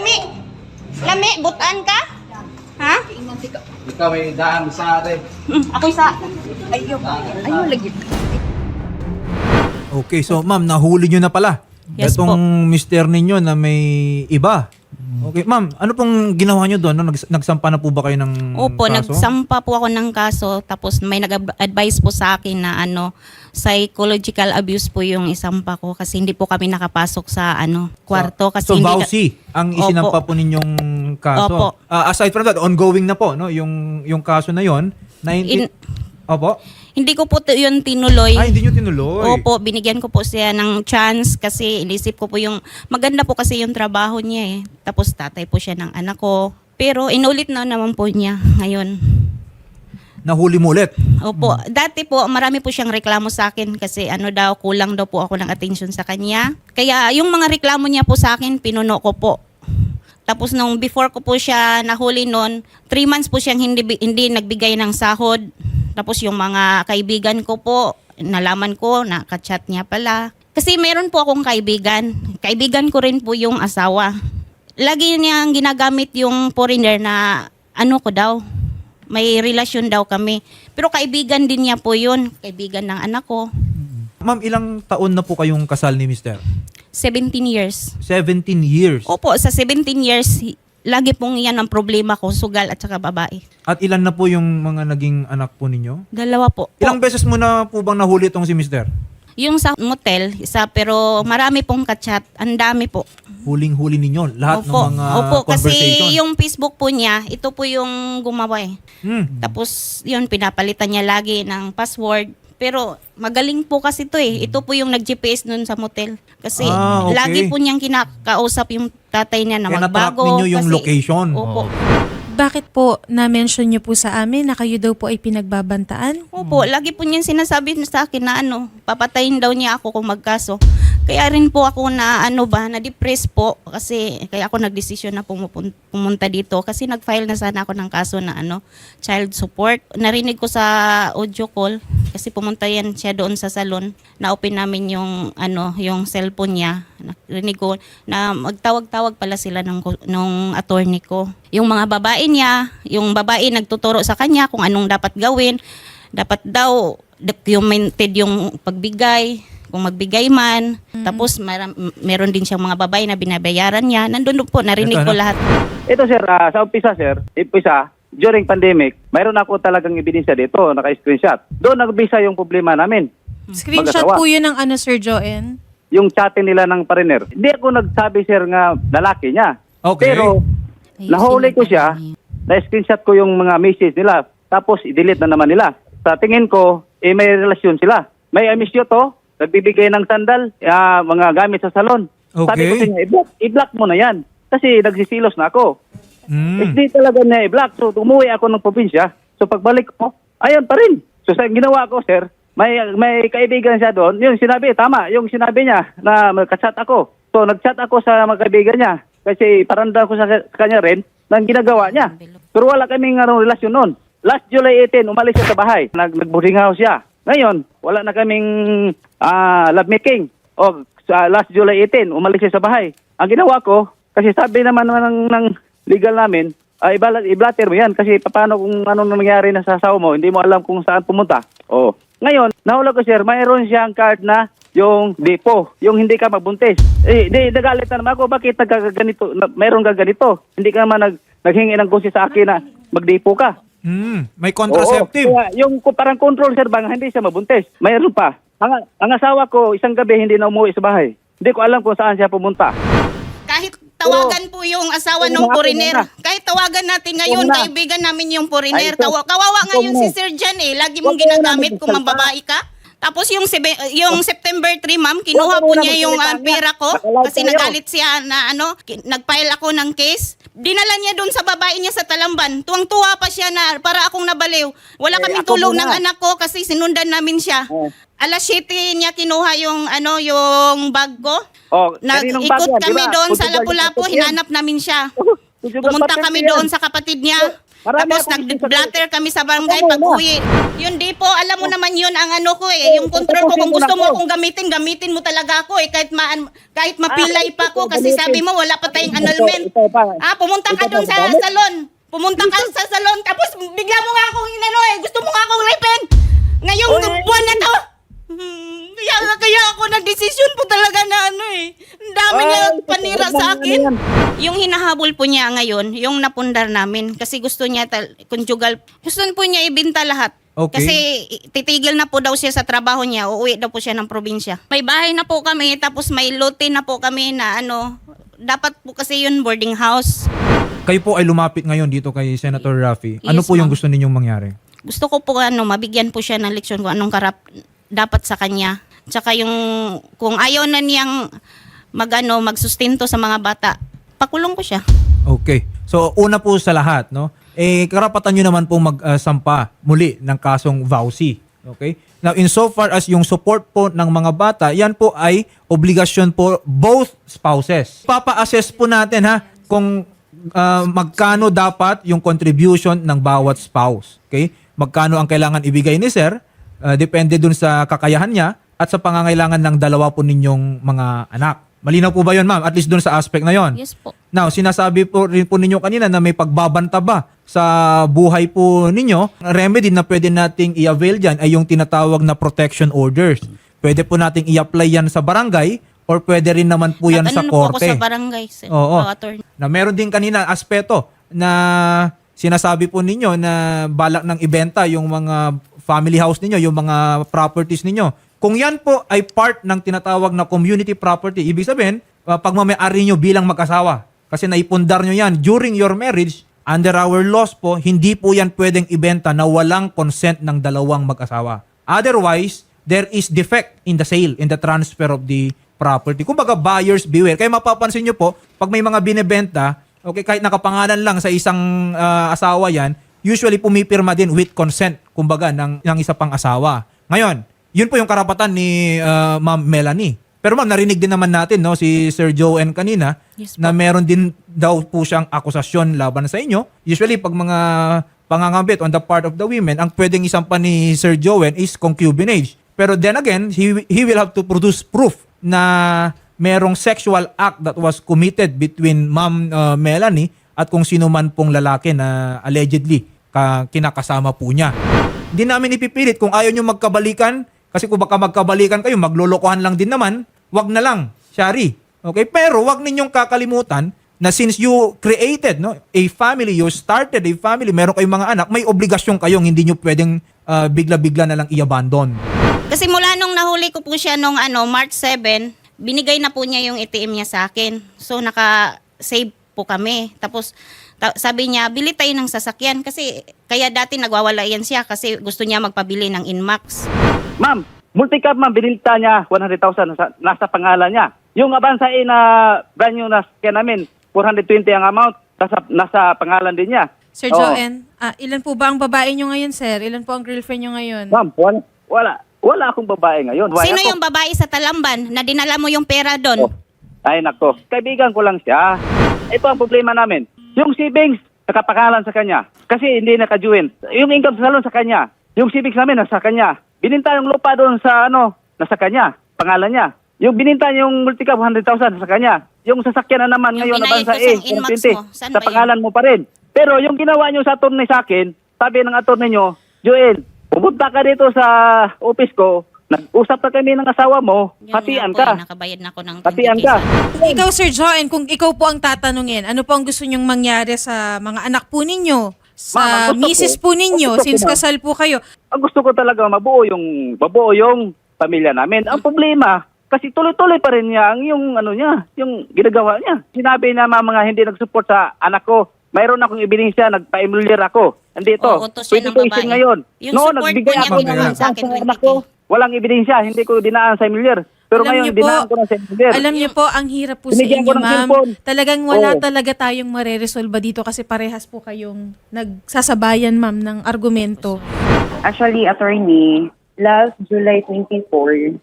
Lami? Lami. Butan ka? Ha? Ikaw may daan sa atin. Hmm, ako isa. Ayaw. Ayaw lagi. Okay, so ma'am, nahuli nyo na pala. Yes Itong mister ninyo na may iba. Okay, ma'am, ano pong ginawa nyo doon? No? Nags- nagsampa na po ba kayo ng Opo, kaso? nagsampa po ako ng kaso tapos may nag-advise po sa akin na ano, psychological abuse po yung isampa ko kasi hindi po kami nakapasok sa ano, kwarto kasi so, hindi vowsy ang Opo. isinampa po ninyong kaso. Opo. Ah, aside from that, ongoing na po, no? Yung, yung kaso na yon na hindi... In- Opo? Hindi ko po t- yun tinuloy. Ay, hindi nyo tinuloy. Opo, binigyan ko po siya ng chance kasi inisip ko po yung, maganda po kasi yung trabaho niya eh. Tapos tatay po siya ng anak ko. Pero inulit na naman po niya ngayon. Nahuli mo ulit. Opo, dati po marami po siyang reklamo sa akin kasi ano daw, kulang daw po ako ng attention sa kanya. Kaya yung mga reklamo niya po sa akin, pinuno ko po. Tapos nung before ko po siya nahuli noon, three months po siyang hindi, hindi nagbigay ng sahod. Tapos yung mga kaibigan ko po, nalaman ko na kachat niya pala. Kasi meron po akong kaibigan. Kaibigan ko rin po yung asawa. Lagi niyang ginagamit yung foreigner na ano ko daw, may relasyon daw kami. Pero kaibigan din niya po yun. Kaibigan ng anak ko. Ma'am, ilang taon na po kayong kasal ni mister? 17 years. 17 years. Opo, sa 17 years, lagi pong yan ang problema ko, sugal at saka babae. At ilan na po yung mga naging anak po ninyo? Dalawa po. Ilang beses mo na po bang nahuli itong si mister? Yung sa motel, isa, pero marami pong kachat. Ang dami po. Huling-huli ninyo lahat Opo, ng mga opo kasi conversation. yung Facebook po niya, ito po yung gumawa eh. Hmm. Tapos yun, pinapalitan niya lagi ng password. Pero magaling po kasi to eh. Ito po yung nag-GPS nun sa motel. Kasi Ah, okay. lagi po niyang kinakausap yung tatay niya na Kaya natrack magbago. ninyo yung kasi- location. Opo. Bakit po na-mention niyo po sa amin na kayo daw po ay pinagbabantaan? Opo, lagi po niyan sinasabi sa akin na ano, papatayin daw niya ako kung magkaso. Kaya rin po ako na ano ba, na-depress po kasi kaya ako nagdesisyon na pumunta dito kasi nag-file na sana ako ng kaso na ano, child support. Narinig ko sa audio call kasi pumunta yan siya doon sa salon. Na-open namin yung ano, yung cellphone niya. Narinig ko na magtawag-tawag pala sila ng nung attorney ko. Yung mga babae niya, yung babae nagtuturo sa kanya kung anong dapat gawin. Dapat daw documented yung pagbigay, kung magbigay man. Tapos maram, meron din siyang mga babae na binabayaran niya. Nandun po, narinig Ito, ko ano? lahat. Ito sir, ah, sa umpisa sir, umpisa, during pandemic, mayroon ako talagang ebidensya dito, naka-screenshot. Doon nagbisa yung problema namin. Screenshot Mag-asawa. po yun ng ano, Sir Joen? Yung chatting nila ng pariner. Hindi ako nagsabi sir nga lalaki niya. Okay. Pero nahuli ko siya, na-screenshot ko yung mga message nila, tapos i-delete na naman nila. Sa tingin ko, eh may relasyon sila. May amisyo to, nagbibigay ng sandal, ah, mga gamit sa salon. Sabi ko Okay. sa niya, i-block, i-block mo na yan. Kasi nagsisilos na ako. Hmm. Hindi talaga niya i-block. So, umuwi ako ng probinsya. So, pagbalik ko, ayun pa rin. So, sa ginawa ko, sir, may may kaibigan siya doon. Yun, sinabi, tama. Yung sinabi niya na magka-chat ako. So, nag-chat ako sa mga kaibigan niya. Kasi paranda ko sa, kanya rin ng ginagawa niya. Pero wala kaming ano, relasyon noon. Last July 18, umalis siya sa bahay. Nag, nag-boarding house siya. Ngayon, wala na kaming ah, lovemaking. O, sa last July 18, umalis siya sa bahay. Ang ginawa ko, kasi sabi naman ng, ng legal namin, ay ibala- i-blatter mo yan kasi paano kung ano nangyari na sa asawa mo, hindi mo alam kung saan pumunta. Oh. Ngayon, nahula ko sir, mayroon siyang card na yung depo, yung hindi ka magbuntis. Eh, di, nagalit na naman ako, bakit nagkaganito, na, mayroon ka ganito? Hindi ka naman nag, naghingi ng gusto sa akin na magdepo ka. Hmm. May contraceptive. Oo, kaya yung parang control sir bang hindi siya mabuntis. Mayroon pa. Ang, ang asawa ko isang gabi hindi na umuwi sa bahay. Hindi ko alam kung saan siya pumunta. Tawagan po yung asawa ng foreigner. Kahit tawagan natin ngayon, Ito na. kaibigan namin yung foreigner. Ay, ito. Kawa- kawawa nga Ito yung na. si Sir Jan eh. Lagi mong ginagamit kung mambabae ka. Tapos yung, sebe- yung September 3, ma'am, kinuha po niya yung magsalita. pera ko kasi nagalit siya na ano, nag-file ako ng case. Dinala niya doon sa babae niya sa Talamban. Tuwang-tuwa pa siya na para akong nabaliw. Wala Eh, kaming tulong ng anak ko kasi sinundan namin siya. Oh. Alas 7 niya kinuha yung ano yung bag ko. Oh, Nag-ikot kami ba? doon sa Lapu-Lapu, hinanap namin siya. Pumunta kami doon sa kapatid niya. Marami Tapos nag-blatter kami sa barangay pag uwi. Yun di po, alam mo naman yun ang ano ko eh. Yung control ko, kung gusto mo akong gamitin, gamitin mo talaga ako eh. Kahit, ma kahit mapilay pa ko kasi sabi mo wala pa tayong annulment. Ah, pumunta ka doon sa salon. Pumunta ka sa salon, tapos bigla mo nga akong inano eh. Gusto mo nga yan? Yung hinahabol po niya ngayon, yung napundar namin, kasi gusto niya, tal- conjugal, gusto po niya ibinta lahat. Okay. Kasi titigil na po daw siya sa trabaho niya, uuwi daw po siya ng probinsya. May bahay na po kami, tapos may lote na po kami na ano, dapat po kasi yun boarding house. Kayo po ay lumapit ngayon dito kay Senator Raffy. Ano Yes, po yung ma'am. gusto ninyong mangyari? Gusto ko po ano, mabigyan po siya ng leksyon kung anong karap dapat sa kanya. Tsaka yung kung ayaw na niyang magano magsustento sa mga bata, pakulong ko siya. Okay. So, una po sa lahat, no? Eh, karapatan nyo naman pong magsampa muli ng kasong vowsy. Okay? Now, insofar as yung support po ng mga bata, yan po ay obligasyon po both spouses. Papa-assess po natin ha kung ah, magkano dapat yung contribution ng bawat spouse. Okay? Magkano ang kailangan ibigay ni sir? Ah, depende dun sa kakayahan niya at sa pangangailangan ng dalawa po ninyong mga anak. Malinaw po ba yun, ma'am? At least dun sa aspect na yon. Yes po. Now, sinasabi po rin po ninyo kanina na may pagbabanta ba sa buhay po ninyo. Remedy na pwede nating i-avail dyan ay yung tinatawag na protection orders. Pwede po nating i-apply yan sa barangay or pwede rin naman po yan At sa ano po ako korte. sa barangay, sir. Oo. Attorney. Na meron din kanina aspeto na sinasabi po ninyo na balak ng ibenta yung mga family house ninyo, yung mga properties ninyo. Kung yan po ay part ng tinatawag na community property, ibig sabihin, uh, pagmamayari nyo bilang mag-asawa. Kasi naipundar nyo yan during your marriage, under our laws po, hindi po yan pwedeng ibenta na walang consent ng dalawang mag-asawa. Otherwise, there is defect in the sale, in the transfer of the property. Kumbaga, buyers beware. Kaya mapapansin nyo po, pag may mga binebenta, okay, kahit nakapangalan lang sa isang ah, asawa yan, usually pumipirma din with consent, kumbaga, ng, ng isa pang asawa. Ngayon, yun po yung karapatan ni ah, Ma'am Melanie. Pero ma'am, narinig din naman natin no si Sir Joen kanina Yes na meron din daw po siyang akusasyon laban sa inyo. Usually pag mga pangangambit on the part of the women, ang pwedeng isampa ni Sir Joen is concubinage. Pero then again, he, he will have to produce proof na merong sexual act that was committed between Ma'am uh, Melanie at kung sino man pong lalaki na allegedly ka, kinakasama po niya. Hindi namin ipipilit kung ayaw nyo magkabalikan kasi kung baka magkabalikan kayo, maglolokohan lang din naman, wag na lang, Shari. Okay? Pero wag ninyong kakalimutan na since you created no, a family, you started a family, meron kayong mga anak, may obligasyon kayong hindi nyo pwedeng ah, bigla-bigla na lang i-abandon. Kasi mula nung nahuli ko po siya nung ano, March 7, binigay na po niya yung ATM niya sa akin. So naka-save po kami. Tapos ta- sabi niya, bili tayo ng sasakyan. Kasi kaya dati nagwawala yan siya kasi gusto niya magpabili ng Inmax. Ma'am, multicab ma'am, binilta niya 100,000 nasa, nasa pangalan niya. Yung Avanza E na brand new na skin namin, 420 ang amount, nasa, nasa pangalan din niya. Sir Oo. Joen, ah, ilan po ba ang babae nyo ngayon, sir? Ilan po ang girlfriend nyo ngayon? Ma'am, wala, wala, wala akong babae ngayon. Wala Sino ako. yung babae sa Talamban na dinala mo yung pera doon? Oh. Ay nako, kaibigan ko lang siya. Ito ang problema namin. Yung savings, nakapangalan sa kanya. Kasi hindi naka-join. Yung income sa salon sa kanya. Yung savings namin nasa kanya. Bininta yung lupa doon sa ano, nasa kanya. Pangalan niya. Yung bininta yung multicab 100,000 sa kanya. Yung sasakyan na naman Yung ngayon na binayad bansa ko sa eh, Inmax 120, mo. Saan sa ba yun? pangalan mo pa rin. Pero yung ginawa nyo sa attorney sa akin, sabi ng attorney nyo, Joel, pumunta ka dito sa office ko, nag-usap na kami ng asawa mo, Yun hatian nga po, ka. Nakabayad na ako ng 20 Hatian ka. Ikaw, Sir Joen, kung ikaw po ang tatanungin, ano po ang gusto nyong mangyari sa mga anak po ninyo? Ma'am, Sa ang gusto misis ko- po ninyo, ang gusto ko, since ma'am. kasal po kayo. ang gusto ko talaga mabuo yung mabuo yung pamilya namin. Ang problema, kasi tuloy-tuloy pa rin niya ang yung ano niya, yung ginagawa niya. Sinabi na mga, mga hindi nag-support sa anak ko. Mayroon akong ebidensya, nagpa-emulyer ako. Andito, Oo, utos siya ng 2020 babae. ngayon. Yung no, support nagbigay po niya ako ng ginawa sa akin, sa 20K. anak ko. Walang ebidensya, hindi ko dinaan sa emulyer. Pero Alam ngayon, niyo po, dinaan ko na sa. Alam niyo po, ang hirap po sa inyo, ma'am. Talagang wala Oo. talaga tayong mareresolba dito kasi parehas po kayong nagsasabayan, ma'am, ng argumento. Actually, attorney, last July 24,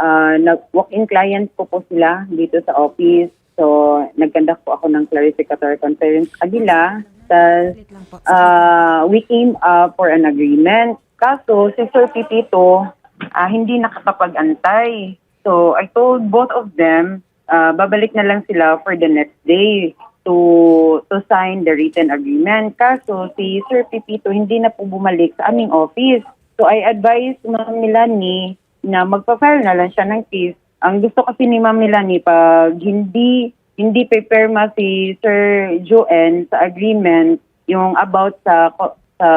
uh, nag-walk-in client ko po sila dito sa office. So, nagkandak po ako ng clarificatory conference sa kanila. tas Wait lang po. uh, we came up for an agreement. Kaso si Sir Pipito ah, hindi nakakapag-antay. So I told both of them, ah, babalik na lang sila for the next day to to sign the written agreement. Kaso si Sir Pipito hindi na po bumalik sa aming office. So I advised Ma'am Milani na magpa-file na lang siya ng case. Ang gusto kasi ni Ma'am Milani pag hindi hindi paperma si Sir Joen sa agreement yung about sa sa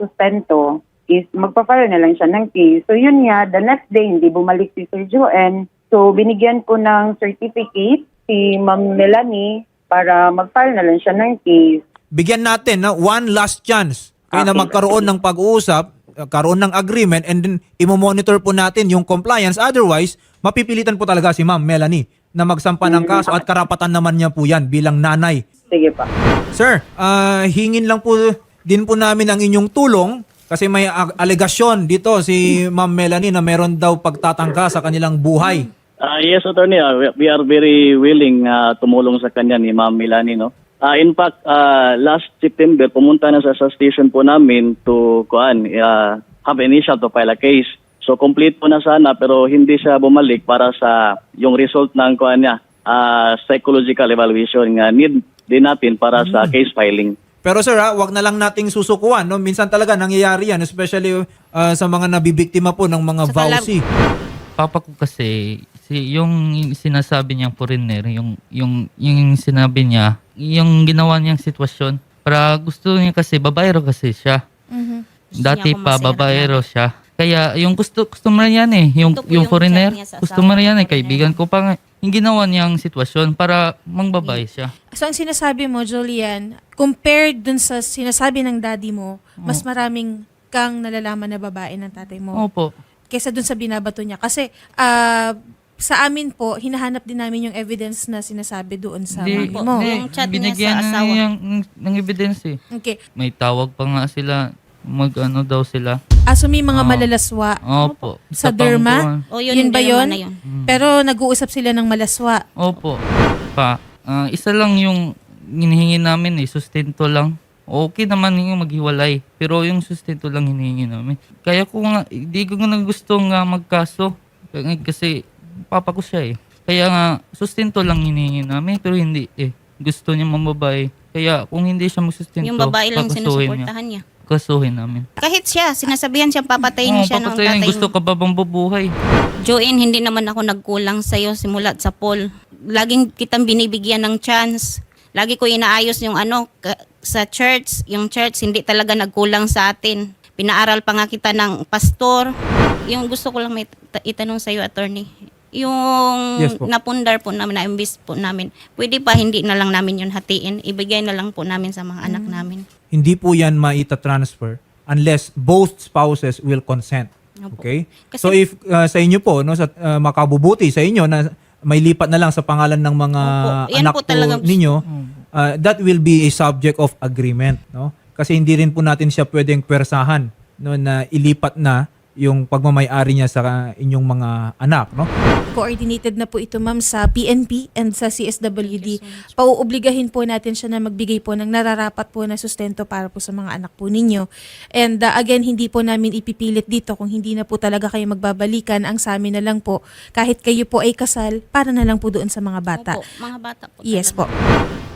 sustento is magpa-file na lang siya ng case. So yun nga, the next day hindi bumalik si Sir Joen. So binigyan ko ng certificate si Ma'am Melanie para mag-file na lang siya ng case. Bigyan natin na one last chance kayo na magkaroon ng pag-uusap, karoon ng agreement and then imo-monitor po natin yung compliance. Otherwise, mapipilitan po talaga si Ma'am Melanie na magsampa ng kaso at karapatan naman niya po yan bilang nanay. Sige pa. Sir, ah, hingin lang po din po namin ang inyong tulong kasi may alegasyon dito si Ma'am Melanie na meron daw pagtatangka sa kanilang buhay. Ah, yes, attorney. Ah, we- are very willing ah, tumulong sa kanya ni Ma'am Milani. No? Ah, in fact, ah, last September, pumunta na sa, sa station po namin to kuan, ah, have initial to file a case. So complete po na sana pero hindi siya bumalik para sa yung result ng kuan niya, ah, psychological evaluation nga need din natin para sa case filing. Pero sir, ha, wag na lang nating susukuan. No? Minsan talaga nangyayari yan, especially ah, sa mga nabibiktima po ng mga Saka vowsy. Papa ko kasi si yung sinasabi niyang foreigner, yung yung yung sinabi niya, yung ginawa niyang sitwasyon para gusto niya kasi babaero kasi siya. Mhm. Gusto Dati pa babaero siya. Kaya yung gusto customer yan eh, yung yung yung foreigner, customer yan eh, kaibigan ko pa nga. Yung ginawa niyang sitwasyon para mangbabae siya. So ang sinasabi mo, Julian, compared dun sa sinasabi ng daddy mo, mas maraming kang nalalaman na babae ng tatay mo Opo. kaysa dun sa binabato niya. Kasi ah, sa amin po, hinahanap din namin yung evidence na sinasabi doon sa Hindi, mami mo. hindi. Yung chat niya binigyan sa na asawa. niya ng, ng evidence eh. Okay. May tawag pa nga sila, mag-ano daw sila. Ah, so may mga Oo. malalaswa Opo. sa derma? O yun, Yun ba derma yun? na yun. Pero nag-uusap sila ng malaswa. Opo. Pa, ah, isa lang yung hinihingi namin eh, sustento lang. Okay naman yung maghiwalay, pero yung sustento lang hinihingi namin. Kaya ko nga, hindi ko nga gusto nga magkaso. Kaya nga- Kasi papa ko siya eh. Kaya nga, sustento lang hinihingi namin, pero hindi eh. Gusto niya mamabay. Kaya kung hindi siya magsustento, Yung babae lang kakasuhin niya. sinusuportahan niya. Kasuhin namin. Kahit siya, sinasabihan siyang papatayin Oo, siya ng papatayin. tatay Gusto mo. ka ba bang bubuhay? Joanne, hindi naman ako nagkulang sa'yo simulat sa poll. Laging kitang binibigyan ng chance. Lagi ko inaayos yung ano, ka- sa church. Yung church, hindi talaga nagkulang sa atin. Pinaaral pa nga kita ng pastor. Yung gusto ko lang may ta- itanong sa'yo, attorney. Yung Yes po. napundar po namin, na-imbis po namin, pwede pa hindi na lang namin yun hatiin. Ibigay na lang po namin sa mga anak namin. Hindi po yan maita-transfer unless both spouses will consent. Opo. Okay? Kasi- so if uh, sa inyo po no sa uh, makabubuti sa inyo na may lipat na lang sa pangalan ng mga Opo. Yan anak po po talagang- ninyo, uh, that will be a subject of agreement, no? Kasi hindi rin po natin siya pwedeng pwersahan no na ilipat na yung pagmamay-ari niya sa inyong mga anak, no? Coordinated na po ito ma'am sa PNP and sa CSWD. Pauobligahin po natin siya na magbigay po ng nararapat po na sustento para po sa mga anak po ninyo. And uh, again, hindi po namin ipipilit dito kung hindi na po talaga kayo magbabalikan. Ang sa amin na lang po, kahit kayo po ay kasal, para na lang po doon sa mga bata. Opo, mga bata po. Yes talaga. po.